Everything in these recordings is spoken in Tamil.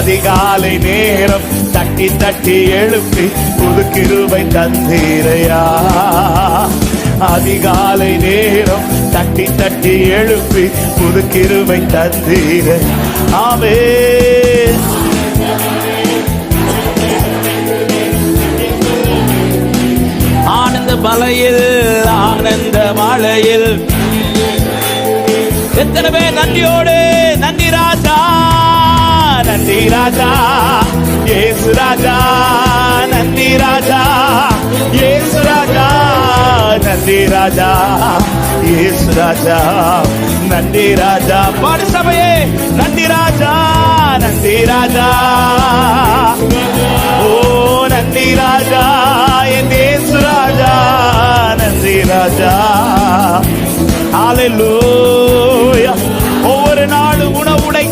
அதிகாலை நேரம் தட்டி தட்டி எழுப்பி புது கிருபை தந்தீரையா. அதிகாலை நேரம் தட்டி தட்டி எழுப்பி புது கிருபை தந்தீர. ஆமே ஆனந்த மலையில் ஆனந்த மலையில். எத்தனை பேர் நன்றியோடு நன்றி ராஜா ஏசு ராஜா நன்றி ராஜா ஏசு ராஜா நன்றி ராஜா ஏசு ராஜா நன்றி ராஜா. பாடு சபையே நன்றி ராஜா நன்றி ராஜா. ஓ நன்றி ராஜா என் ஏசு ராஜா நன்றி ராஜா. ஹalleluya ஒவ்வொரு நாளும் உணவுடை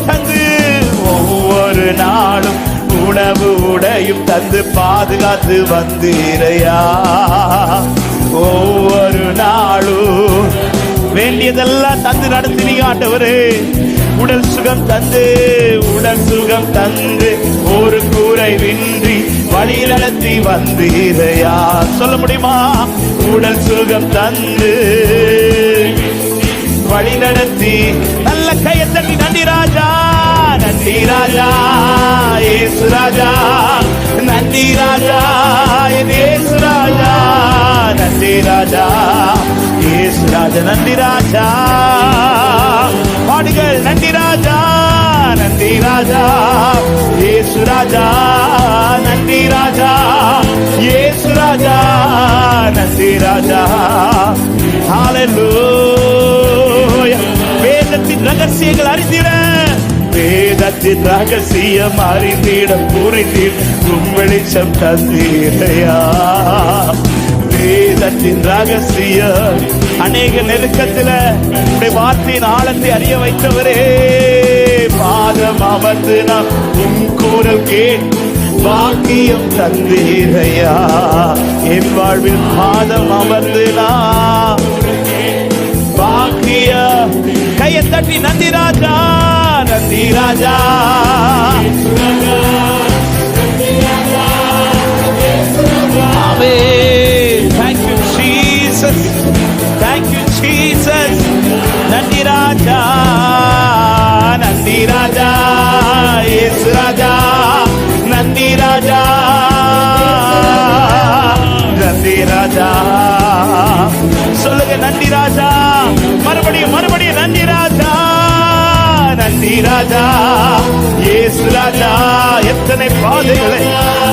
உடையும் தந்து பாதுகாத்து வந்தீரையா? ஒவ்வொரு நாளும் வேண்டியதெல்லாம் தந்து நடத்தினீங்க ஆண்டவரே. உடல் சுகம் தந்து உடல் சுகம் தந்து ஒரு கூரை வின்றி வழி நடத்தி வந்தீரையா? சொல்ல முடியுமா? உடல் சுகம் தந்து வழி நடத்தி. நல்ல கையை தட்டி நன்றி ராஜா நன்றி ராஜா ஏசு ராஜா. நன்றி ராஜா இயேசு ராஜா நன்றி ராஜா. பாடுகள் நன்றி ராஜா நன்றி ராஜா. இயேசு ராஜா நன்றி ராஜா. இயேசு ராஜா நன்றி ராஜா. ஹalleluya வேதத்தின் ரகசியங்கள் அறிந்திட. வேதத்தின் ரகசியம் அறிந்திட புரிந்திட உம் தந்தீரையா வேதத்தின் ரகசியம் அநேக நெருக்கத்தில் வார்த்தையின் ஆழத்தை அறிய வைத்தவரே. பாதம் அமர்ந்து நாம் உம் கூறல் கேட்கும் பாக்கியம் தந்தீரையா. என் வாழ்வில் பாதம் அமர்ந்து நான் பாக்கிய கையை தட்டி நந்தி ராஜா நந்தி ராஜா. சொல்லுங்க நன்றி ராஜா. மறுபடியும் மறுபடியும் நன்றி ராஜா. நன்றி ராஜா. ஏசு ராஜா எத்தனை பாதைகளை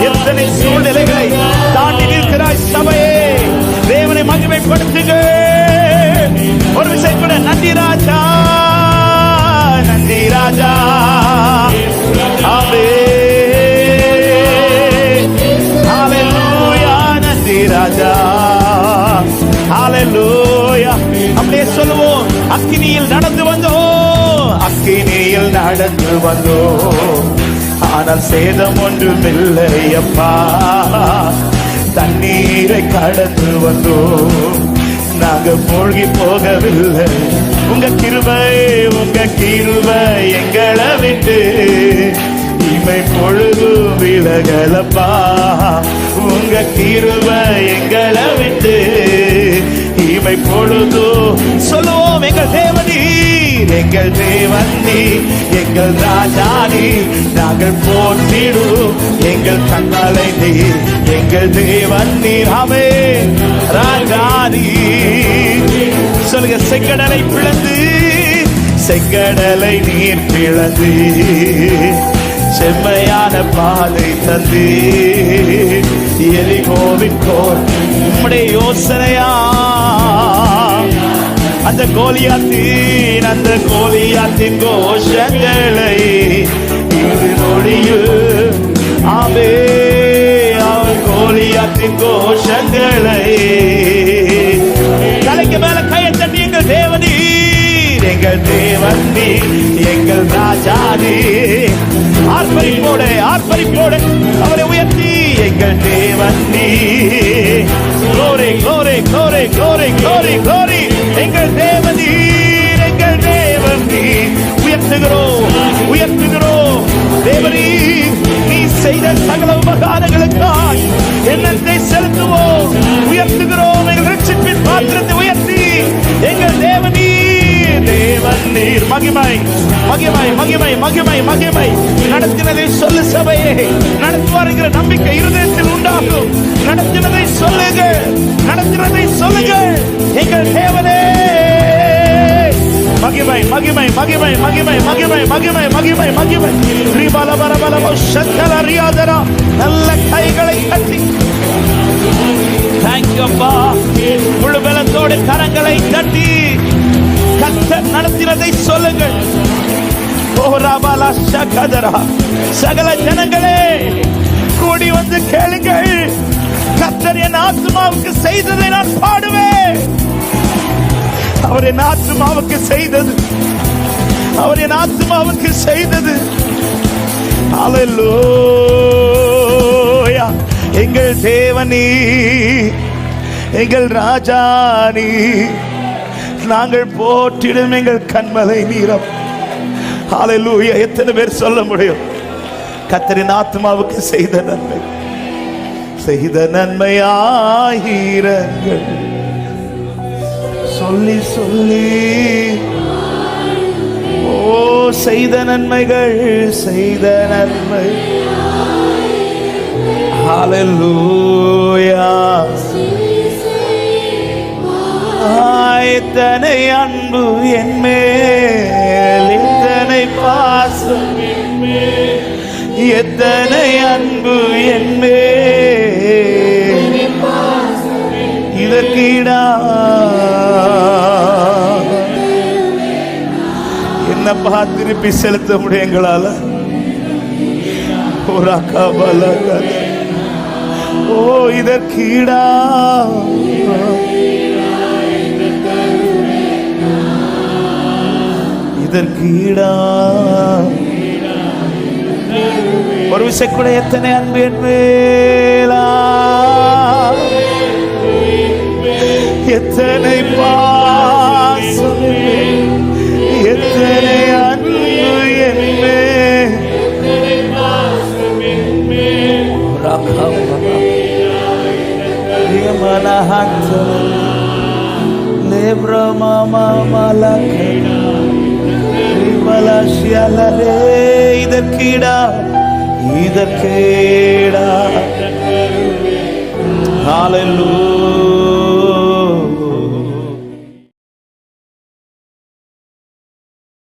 எத்தனை சூழ்நிலைகளை தாண்டி நிற்கிறாய் சபையே. தேவனை மகிமைப்படுத்துங்க. ஒரு விஷயம் கூட நன்றி ராஜா. நன்றி ராஜா. ஆமே. ஹalleluya நந்தி ராஜா. ஹalleluya. சொல்லுவோம் அக்கினியில் நடந்து வந்தோம் அக்கினியில் நடந்து வந்தோம் ஆனால் சேதம் ஒன்றுமில்லை அப்பா. தண்ணீரை கடந்து வந்தோம் நாங்க மூழ்கி போகவில்லை. உங்க கிருபை உங்க கிருபை எங்களை விட்டு இமை பொழுது விலகலப்பா. உங்க கிருபை எங்களை விட்டு மகிமை பொழுது? சொல்லுவோம் எங்கள் தேவனி எங்கள் தேவனி எங்கள் ராஜானி நாங்கள் போற்றிடும் எங்கள் கண்ணாலை நீர் எங்கள் தேவன் நீர். அவே ராஜானி. சொல்லுங்க செங்கடலை பிளந்து செங்கடலை நீர் பிளந்து. செம்மையான பாதை தந்து எலிகோவின் கோல் உம்முடைய யோசனையா? அந்த கோலியாத்தின் அந்த கோலியாத்தின் கோஷங்களை இது நொடியில் ஆவே அவன் கோலியாத்தின் கோஷங்களை தலைக்கு மேல கையை தட்டி எங்கள் தேவனீர் எங்கள் தேவன் நீர் எங்கள் ராஜாதி ஆர்ப்பரிப்போடு ஆர்ப்பரிப்போடு. அவரை உயர்த்தி எங்கள் தேவன் நீ glory glory glory glory glory glory. எங்கள் தேவன் நீர் எங்கள் தேவன் நீ உயர்த்துகிறோம் உயர்த்துகிறோம். தேவனீ நீ செய்த சகல உபகாரங்களுக்காய் எண்ணத்தை செலுத்துவோம். உயர்த்துகிறோம் எங்கள் ரட்சிப்பின் பாத்திரத்தை உயர்த்தி. எங்கள் தேவனீர் தேவன் நீர். மகிமை. மகிமை மகிமை மகிமை மகிமை. நடத்தினதை சொல்லு சபையே. நடத்துவாருங்கிற நம்பிக்கை இருதயத்தில் உண்டாகும். நடத்தினதை சொல்லுங்க. நடத்தினதை சொல்லுங்க. எங்கள் தேவனே. மகிமை மகிமை மகிமை மகிமை மகிமை மகிமை மகிமை மகிமை. ஸ்ரீபால பரபல சக்கல அறியாதரா. நல்ல கைகளை கட்டி தேங்க்யூ அப்பா. முழு பலத்தோடு கரங்களை தட்டி. கத்த நடத்தினதை சொல்லுங்கள். சகல ஜனங்களே கூடி வந்து கேளுங்கள். கத்தர் என் ஆத்மாவுக்கு செய்ததை நான் பாடுவேன். அவர் என் ஆத்மாவுக்கு செய்தது. அவர் என் ஆத்மாவுக்கு செய்தது. அல்லேலூயா எங்கள் தேவனி எங்கள் ராஜானி நாங்கள் போற்றிடும் எங்கள் கண்மலை நீரம். அல்லேலூயா எத்தனை பேர் சொல்ல முடியும்? கத்தரின் ஆத்மாவுக்கு செய்த நன்மை. செய்த நன்மையாயிரங்கள். சொல்லி சொல்லி. ஓ செய்த நன்மைகள் செய்த நன்மை. ஹalleluya எத்தனை அன்பு என் மேல் பாசம் எத்தனை அன்பு என்மே மேல். இதற்கீடா என்னப்பா திருப்பி செலுத்த முடியும் எங்களால. ஒரு அக்கா பலக. ஓ இதற்கீடா இதற்கு ஈடா. ஒரு விசைக்குள்ள எத்தனை அன்பு என்பேலா எத்தனை பா lascialare இதற்கிடா இதற்கேடா ஹalleluya